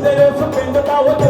Sunday, there's something that I would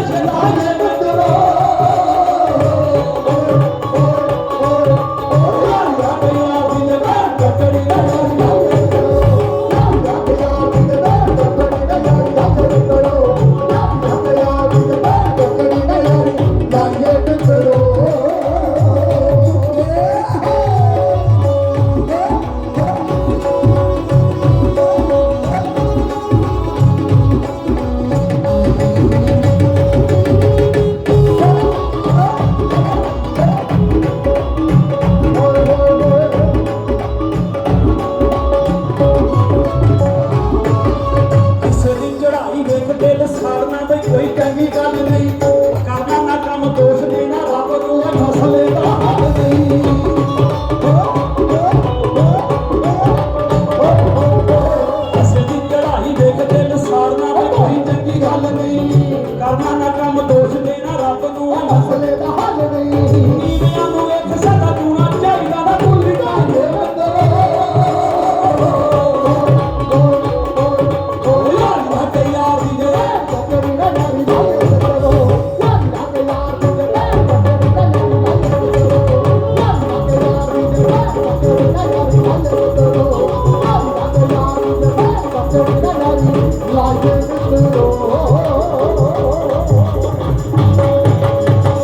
ਆਪ ਨੂੰ ਮਸਲੇ ਦਾ ਹੱਲ ਨਹੀਂ। ਨੀਵਿਆਂ ਨੂੰ ਵੇਖ ਸਦਾ ਤੂੰ ਚਾਹੀਦਾ ਨਾ ਭੁੱਲ ਜਾਂਦੇ Like this.